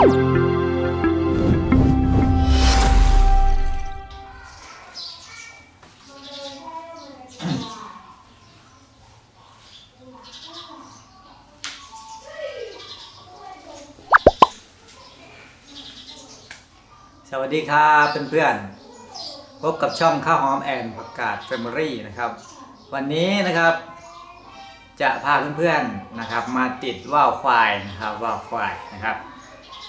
สวัสดีครับเพื่อนๆพบกับช่องข้าวหอมแอนประกาศ Family นะครับ วันนี้นะครับ จะพาเพื่อนๆนะครับ มาติดว่าวควายนะครับว่าวควายนะครับ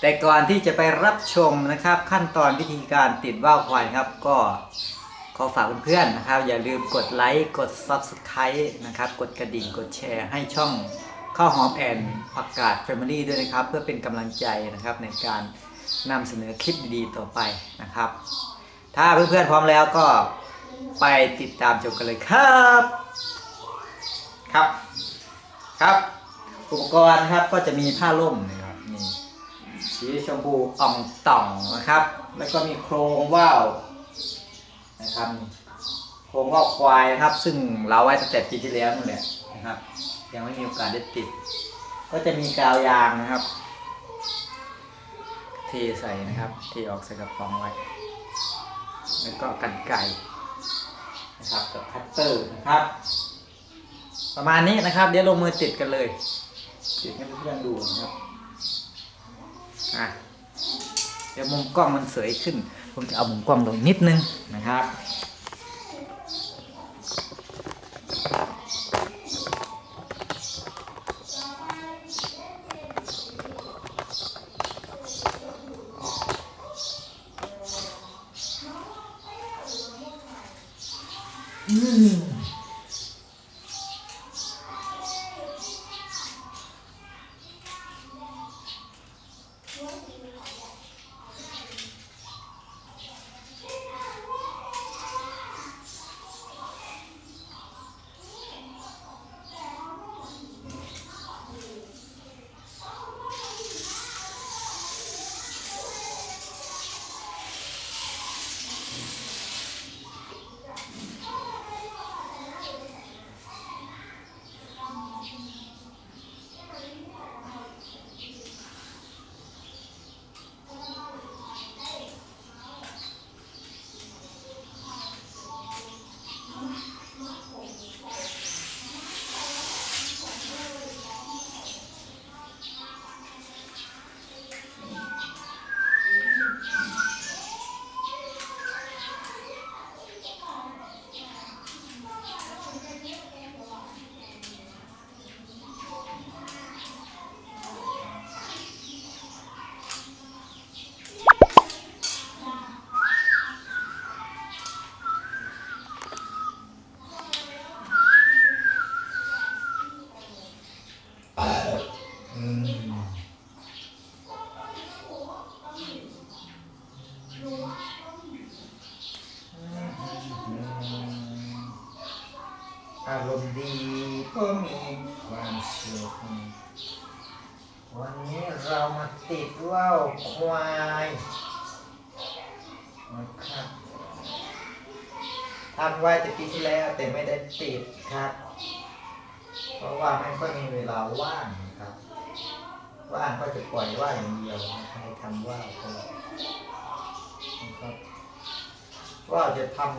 แต่ก่อนที่จะไปรับชมนะครับ ขั้นตอนวิธีการติดว่าวควายครับ ก็ขอฝากเพื่อนๆนะครับ อย่าลืมกดไลค์กด Subscribe นะครับ กดกระดิ่งกดแชร์ให้ช่องข้าวหอมแอนประกาศ Family ด้วยนะครับ เพื่อเป็นกำลังใจนะครับในการนำเสนอคลิปดีๆต่อไปนะครับ ถ้าเพื่อนๆพร้อมแล้วก็ไปติดตามชมกันเลยครับครับครับ อุปกรณ์ครับก็จะมีผ้าร่มนะครับ สีชมพูอ่องต่องนะครับ แล้วก็มีโครงว่าวนะครับโครงว่าวควายนะครับ ซึ่งเราไว้ตั้งแต่ปีที่แล้วนั่นแหละนะครับ ยังไม่มีโอกาสได้ติด ก็จะมีกาวยางนะครับเทใส่นะครับเทออกใส่กระป๋องไว้ แล้วก็กันไก่นะครับกับคัตเตอร์นะครับ ประมาณนี้นะครับ เดี๋ยวลงมือติดกันเลยติดให้เพื่อนๆดูนะครับ อะเดี๋ยวมุมกล้องมันสวยขึ้น ผมจะเอามุมกล้องลงนิดนึงนะครับ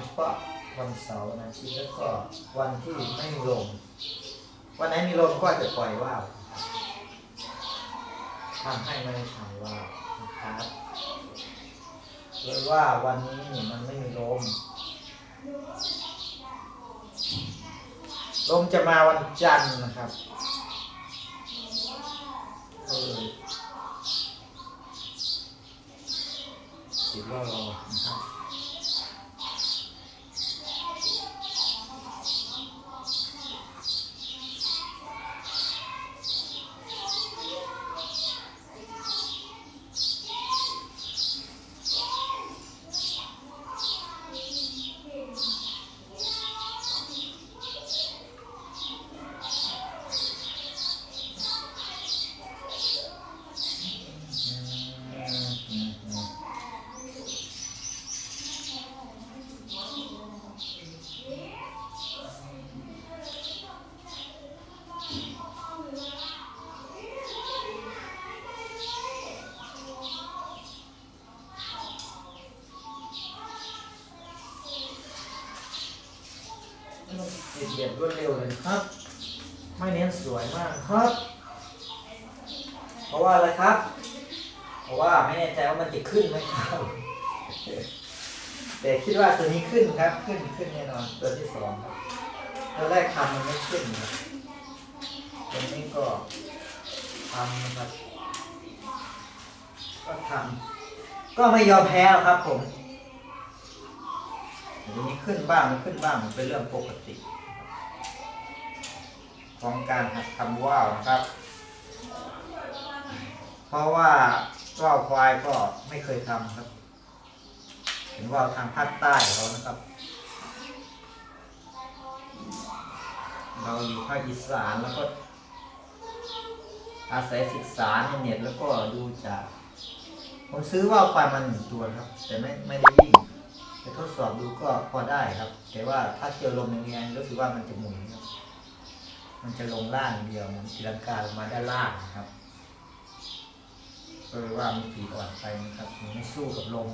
เฉพาะวันเสาร์วันอาทิตย์แล้วก็วันที่ไม่มีลม วันไหนมีลมก็จะปล่อยว่าวทำให้ไม่ได้ทำว่าวนะครับเลยว่าวันนี้นี่มันไม่มีลม ลมจะมาวันจันทร์นะครับเลยคิดว่ารอนะครับอ ครับ ไม่เน้นสวยมากครับ เพราะว่าอะไรครับ เพราะว่าไม่แน่ใจว่ามันจะขึ้นไหมครับแต่คิดว่าตัวนี้ขึ้นครับ ขึ้นขึ้นแน่นอนตัวที่สองครับตัวแรกทำมันไม่ขึ้นครับตัวนี้ก็ทำนะครับ ก็ทำก็ไม่ยอมแพ้หรอกครับผมตัวนี้ขึ้นบ้างไม่ขึ้นบ้างมันเป็นเรื่องปกติ ของการหัดทำว่าวนะครับ เพราะว่าว่าวควายก็ไม่เคยทำครับ เห็นว่าวทางภาคใต้เขานะครับ เราอยู่ภาคอีสานแล้วก็อาศัยศึกษาในเน็ตแล้วก็ดูจากผมซื้อว่าวควายมาหนึ่งตัวครับ แต่ไม่ไม่ได้วิ่งไปทดสอบดูก็พอได้ครับ แต่ว่าถ้าเจอลมแรงๆรู้สึกว่ามันจะหมุนครับ มันจะลงล่างเดียวมันตีลังกาลงมาด้านล่างนะครับเลยว่ามันผีอ่อนไปนะครับมันไม่สู้กับลม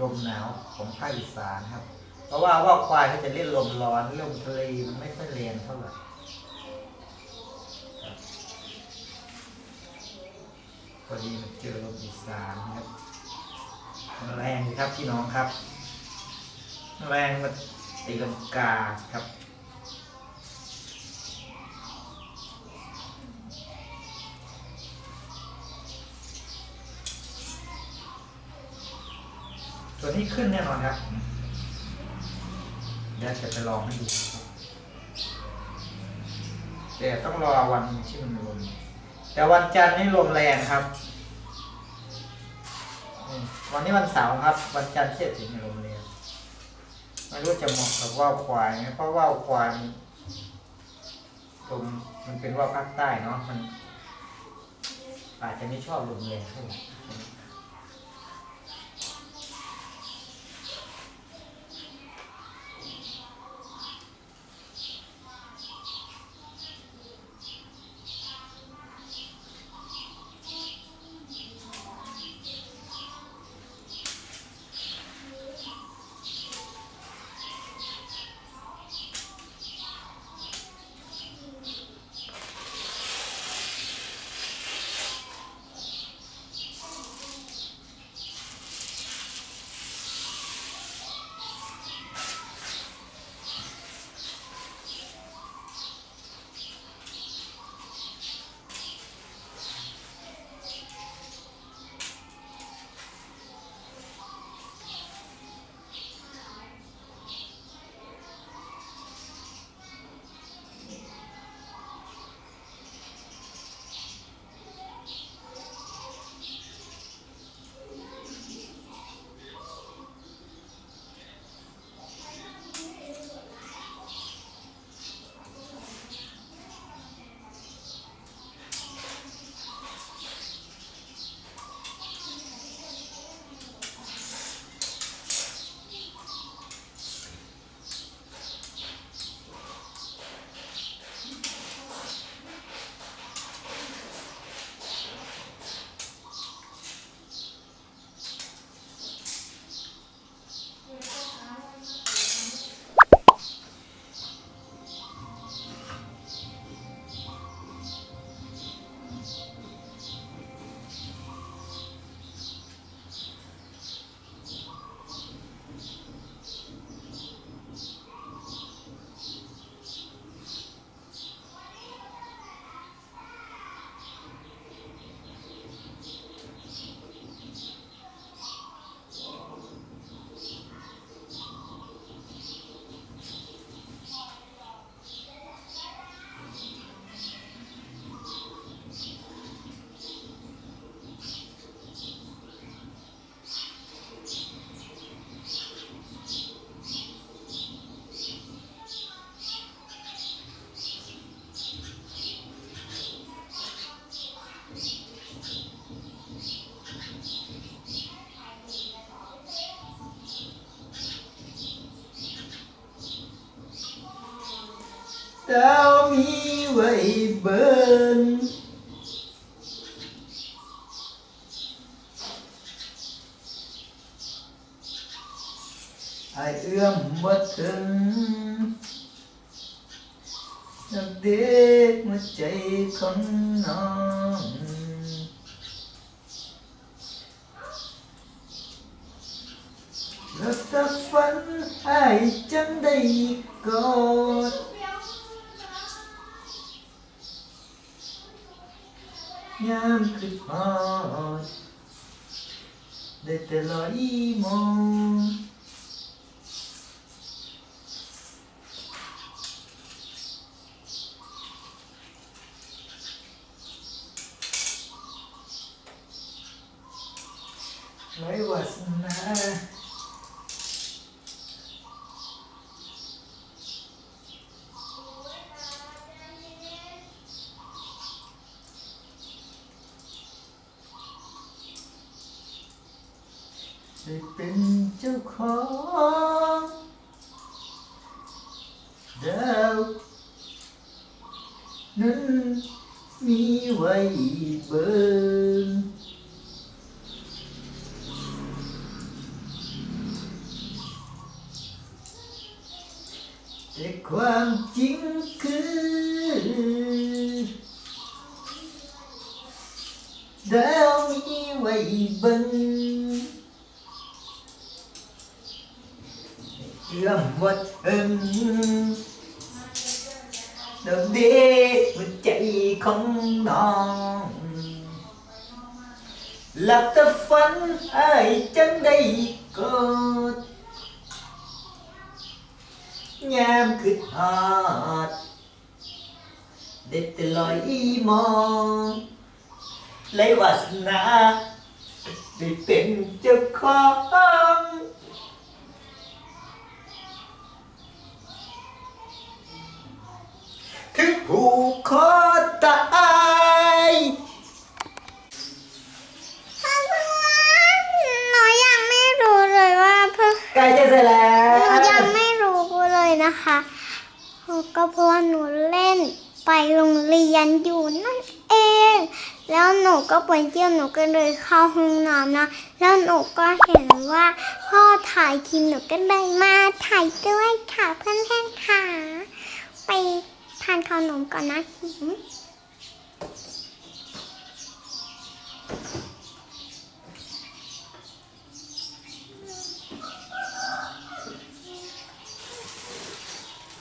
ลมหนาวของภาคอีสานครับ เพราะว่าว่าควายเขาจะเล่นลมร้อนลมทะเลมันไม่ค่อยแรงเท่าไหร่พอดีมันเจอลมอีสานนะครับมันแรงครับพี่น้องครับ แรงมาตีลังกาครับ ตัวนี้ขึ้นแน่นอนครับเดี๋ยวจะไปลองให้ดูแต่ต้องรอวันที่มันลมแต่วันจันทร์นี่ลมแรงครับ วันนี้วันเสาร์ครับ วันจันทร์เที่ยงถึงลมแรงไม่รู้จะเหมาะกับว่าวควายไหมเพราะว่าวควายมันลมมันเป็นว่าวภาคใต้เนาะมัน อาจจะไม่ชอบลมแรงเท่าไหร่ มีไว้เบิร์นไอายเอื้อมบ่ถึงดั งเด็กหัวใจของน้องแล้วถ้าฝันให้จังได้กอดยามคือพอดได้แต่ลอยมอง ไม่วา สนาได้เป็นเจ้าของดาวนั้นมีไว้เบิ่ง แต่ความจริงคือดาวมีไว้เบังเอื้อมวัดเอิงด อกเดหัวใจของน้องหลับตาฝันไอ้ายจังได้กอด ยามคือฮอดเด็ดแต่ลอยอีมองเลยวาสนาได้เป็นเจ้าของถึง ผูกคอตายหนูยังไม่รู้เลยว่าเพื่อนใกล้จะเสร็จแล้หนูว ยังไม่รู้เลยนะคะก็เพราะว่าหนูเล่นไปโรงเรียนอยู่นั่นเอง แล้วหนูก็ไปเที่ยวหนูก็เลยเข้าห้องน้ำนะ แล้วหนูก็เห็นว่าพ่อถ่ายคลิปหนูก็เลยมาถ่ายด้วยค่ะเพื่อนๆค่ะ ไปทานขนมก่อนนะหิว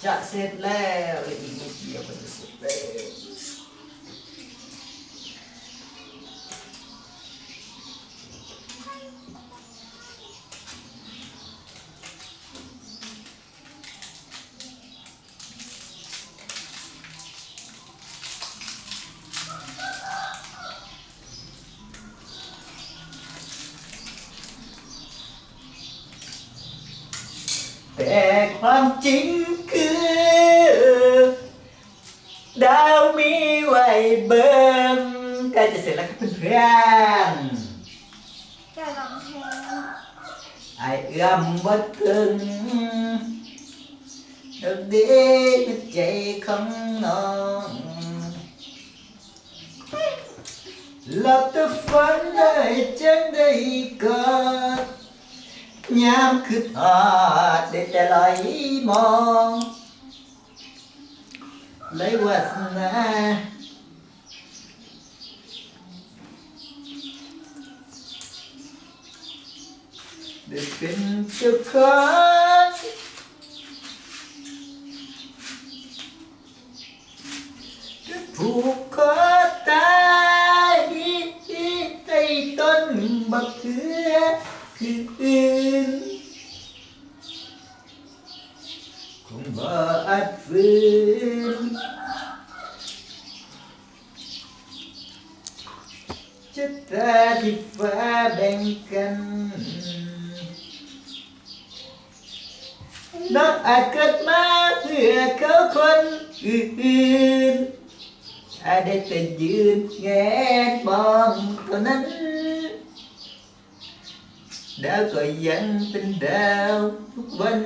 จะเสร็จแล้วอีกนิดเดียวมันจะเสร็จแล้ว แต่ ความจริงคือ ดาวมีไว้เบิ่งใกล้จะเสร็จแล้วครับเพื่อนจะร้องเพลงๆไอเอื้อมวัดถึงดอกเดีหัวใจของน้อง หลับตาฝันได้จังได้กอด ยามคือทอดได้แต่ไหลมองเลยวาสนาได้เป็นเจ้าของจะผูกคอตายใต้ต้นบักเขือคืออื่น คงบ่อาจฝืนชะตาที่ฟ้าแบ่งกันน้องอาจเกิดมาเพื่อเขาคนอื่นอาจได้แต่ยืนแงนมองเท่านั้น ดาวก็ ยังเป็นดาวทุกวัน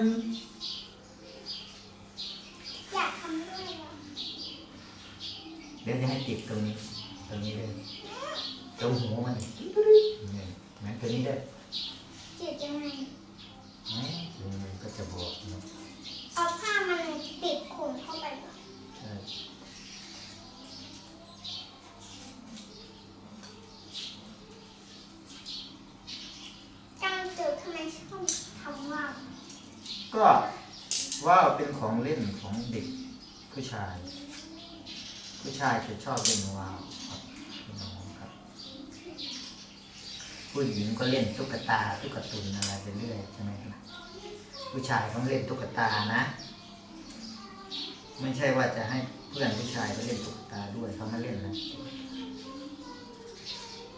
อยากทำด้วยเหรอเดี๋ยวจะให้ติดตรงนี้ ตรงนี้เลยตรงหัวมันเนี่ยแม้ตัวนี้ได้จิตยังไงไหมตรงนี้ก็จะบวกเนอะเอาผ้ามันติดขนเข้าไปเหรอ ใเออ กังจืดทำไมชอบทำว่าว ก็ว่าวเป็นของเล่นของเด็กผู้ชาย ผู้ชายจะชอบเล่นว่าวครับพี่น้องครับ ผู้หญิงก็เล่นตุ๊กตาตุ๊กตุนอะไรไปเรื่อยใช่ไหมครับผู้ชายเขาเล่นตุ๊กตานะ ไม่ใช่ว่าจะให้เพื่อนผู้ชายไปเล่นตุ๊กตาด้วยเขาไม่เล่นนะ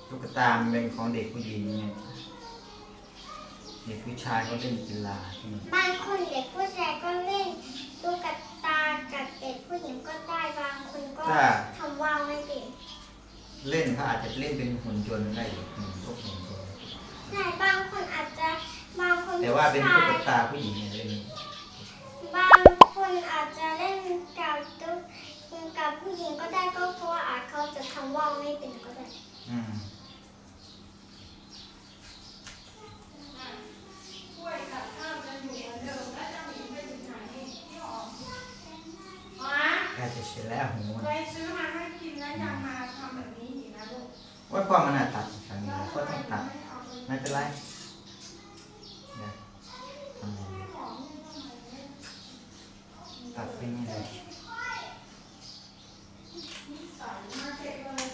ตุ๊กตาเป็นของเด็กผู้หญิงไง เด็กผู้ชายเขาเล่นกีฬาที่มันบางคนเด็กผู้ชายก็เล่นตุ๊กตากับเด็กผู้หญิงก็ได้บางคนก็ถ้าทำว่าวไม่เป็นเล่นเขาอาจจะเล่นเป็นหุ่นยนต์ได้อยู่หุ่นพวกหุ่นยนต์ใช่บางคนอาจจะบางคนแต่ว่าเป็นผู้ตุ๊ชากยตาผู้หญิงเนี่ยเล่นบางคนอาจจะเล่นกับตุ๊กกับผู้หญิงก็ได้ก็เพราะว่าอาจเขาจะทำว่าวไม่เป็นก็ได้ อืม ถ้วยกับข้าวจะอยู่เหมือนเดิมและจะมีไปถึงไหนที่ออกอ๋อใกล้จะเสร็จแล้วหูเคยซื้อมาให้กินแล้วยังมาทำแบบนี้อีกนะลูกว่าพ่อมันน่ะตัดทางนี้ก็ต้องตัดไม่เป็นไรเดี๋ยวทำยังไงตัดไปนี่เลย มาเก็บเลย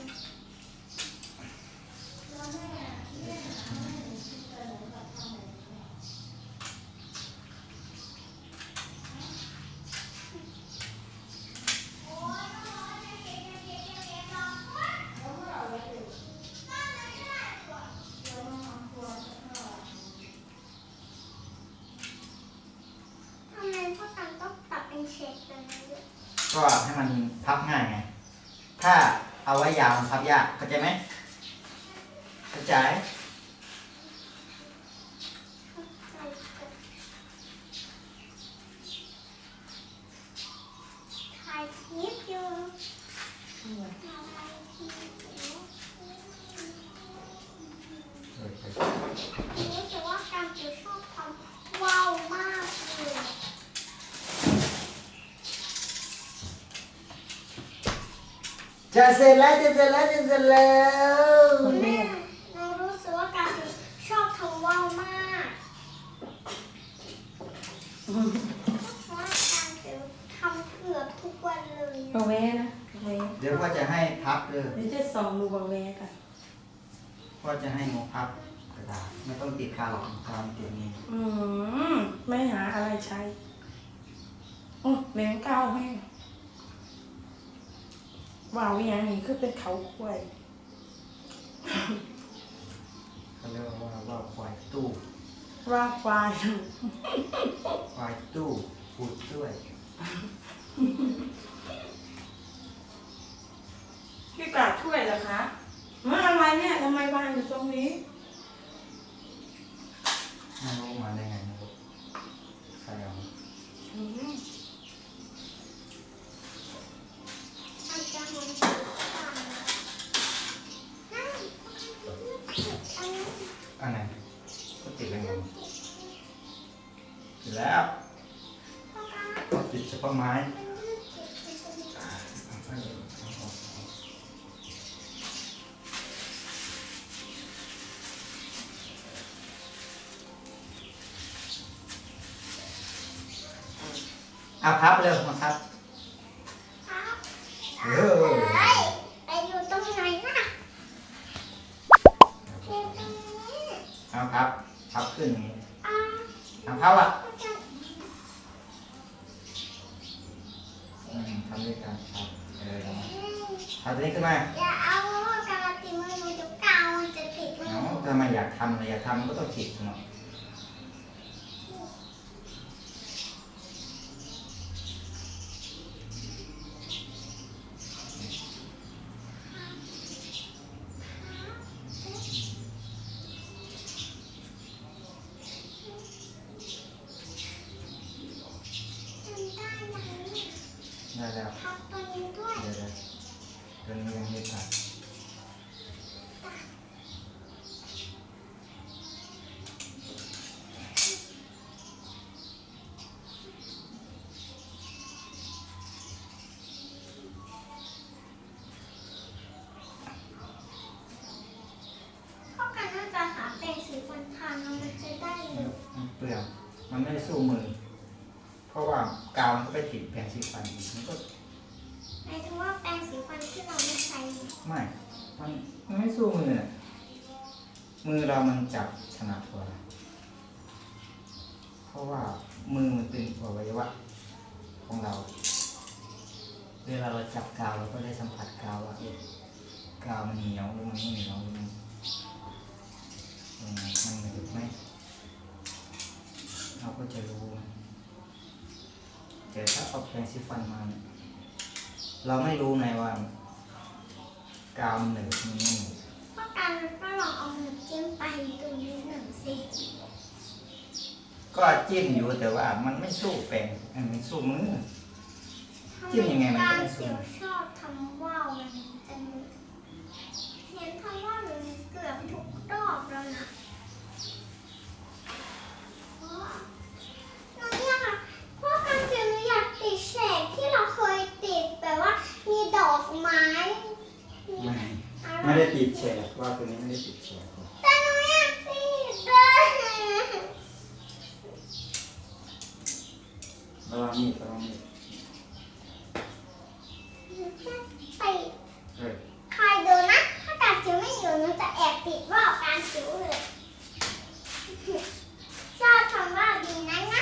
ทำไมพ่อตังต้องตัดเป็นเฉดแบบนี้ด้วย ก็ให้มันพับง่ายไง ถ้าเอาไว้ยาวมันพับยากเข้าใจไหมเข้าใจ ถ่ายคลิปอยู่ เออเออ รู้สึกว่าการจะชอบทำว้าวมากเลย จะเสร็จแล้วจะเสร็จแล้วจะเสร็จแล้วแม่หนูรู้สึกว่าการจะชอบทำว้าวมากเพราะว่าการจะทำเกือบทุกวันเลยบางแวนะบางแวเดี๋ยวพ่อจะให้พับเลยเดี๋ยวจะส่องดูบางแวกันพ่อจะให้งพับกระดาษไม่ต้องติดกาวหรอกกาวมันติดนี่อืมไม่หาอะไรใช้โอ้เหม็นเก้าให้ ว่าวอย่างนี้คือเป็นเขาควายเขาเรียกว่าว่าควายตู้ว่าควายควายตู้พูดด้วยพี่กาดช่วยเหรอคะมาอะไรเนี่ยทำไมวางอยู่ตรงนี้ไม่รู้มาได้ไงไม่รู้ใครเอา อันไหนก็ติดแล้วไงติดแล้วก็ติดเฉพาะไม้เอาพับเร็วมาครับ เออ เฮ้ยไปอยู่ตรงไหนน่ะอยู่ตรงนี้ เอาพับ พับขึ้นอย่างนี้ อ่า เอาพับอะ ก็จะ อืมทำด้วยกันครับเออ อืม เอาตัวนี้ขึ้นมา อย่าเอาการาติมือหนูจะกาวมันจะติดมือ เนาะ ถ้าไม่อยากทำเลยอยากทำก็ต้องติดเนาะ ดียว มันไม่ได้สู้มือ เพราะว่ากาวมันก็ไปถีบแปรงสีฟันมันก็หมายถึงว่าแปรงสีฟันที่เราไม่ใช้ไม่มันมันไม่สู้มือน่ยมือเรามันจับชนะทัวเพราะว่ามือมันตึงกว่าวัยวะของเรา เวลาเราจับกาวเราก็ได้สัมผัสกาวว่ากาวมันเหนียวหรือมันไม่เหนียวหรือมันมันเหนึยไหม เราก็จะรู้มันแต่ถ้าเอาแปรงสีฟันมาเนี่ยเราไม่รู้ไงว่ากาวมันหนึบมันไม่หนึบเพราะการก็ลองเอามือจิ้มไปตรงนี้หนึ่งสิก็จิ้มอยู่แต่ว่ามันไม่สู้แปรงเอ้ยมันสู้มือ จิ้มยังไงมันก็ไม่สู้การเจียวชอบทำว่าวมันเป็นเห็นทำว่าวอยู่เกือบทุกรอบแล้วนะเพราะหนูอยากเพราะการเจียวหนูอยากติดแสกที่เราเคยติดแบบว่ามีดอกไม้มี ไม่ อะ ไรไม่ได้ติดแฉกว่าตัวนี้ไม่ได้ติดแฉกแต่หนูอยากติดเลยระวังมีดระวังมีดไปเฮ้ยคอยดูนะ ถ้าการจิ๋วไม่อยู่หนูจะแอบติดว่าวการจิ๋วเลยชอบทำว่าวดีนะนะ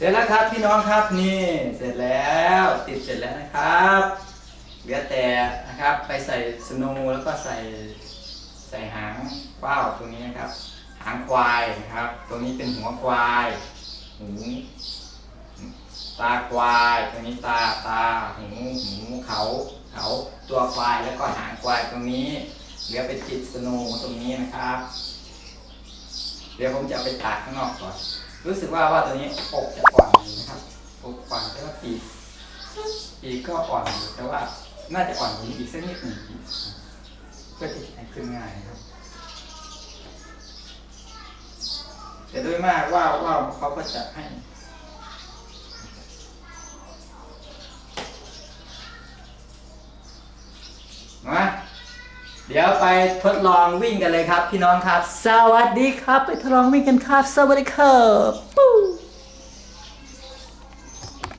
เสร็จแล้วครับพี่น้องครับนี่เสร็จแล้วติดเสร็จแล้วนะครับเหลือแต่นะครับไปใส่สนว์แล้วก็ใส่ใส่หางว้าวตรงนี้นะครับ หางควายนะครับ ตรงนี้เป็นหัวควายหูตาควายตรงนี้ตาตาหูหูเขาเขาตัวควายแล้วก็หางควายตรงนี้เหลือไปติดสนว์ตรงนี้นะครับ เดี๋ยวผมจะไปตากข้างนอกก่อน รู้สึกว่าว่าตัวนี้อกจะอ่อนนะครับอกอ่อนแต่ว่าปีกปีกก็อ่อนอยู่แต่ว่าน่าจะอ่อนกว่านี้อีกสักนิดหนึ่งเพื่อที่จะให้ขึ้นง่ายนะครับ แต่โดยมากว่าว่าเขาก็จะให้ มา เดี๋ยวไปทดลองวิ่งกันเลยครับ พี่น้องครับ สวัสดีครับ ไปทดลองวิ่งกันครับ สวัสดีครับ